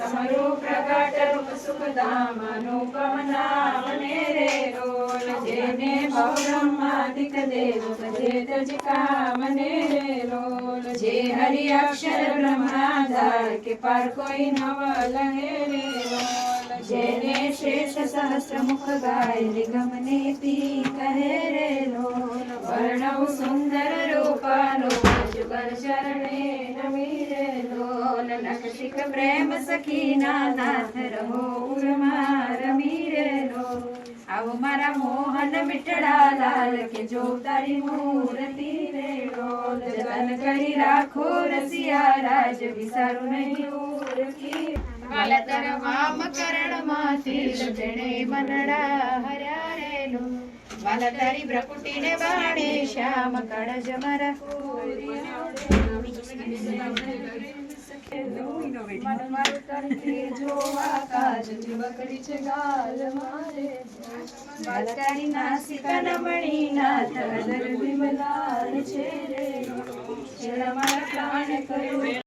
સમરૂ પ્રગટ રૂપ સુખધામ અનુપમ નામ ને રે રોલ જેને ભવ બ્રહ્માદિક દેવ ભજે તજ કામ રે રોલ જે હરિ અક્ષર બ્રહ્માધાર કે પાર કોઈ નવ લહે રે રોલ જેને શ્રેષ્ઠ સહસ્ર મુખ ગાય નિગમ નીતિ કહે રે લોલ વર્ણવ સુંદર રૂપનો જુગલ શરણે નમી લોલ પ્રેમ સખીના નાથ રહો ઉર્મા રમી આવો મારા મોહન મિઠડા લાલ કે જો તારી મૂર્તિ રે જતન કરી રાખો રસિયા રાજ વિસારું નહીં ઉરકી વાલતર વામ કરણમાંથી તેણે મનડા હર્યા રેલો વાલતરી પ્રકૃતિને બાણે શ્યામ કળજ મારા છે રે મારા પ્રાણ કર્યો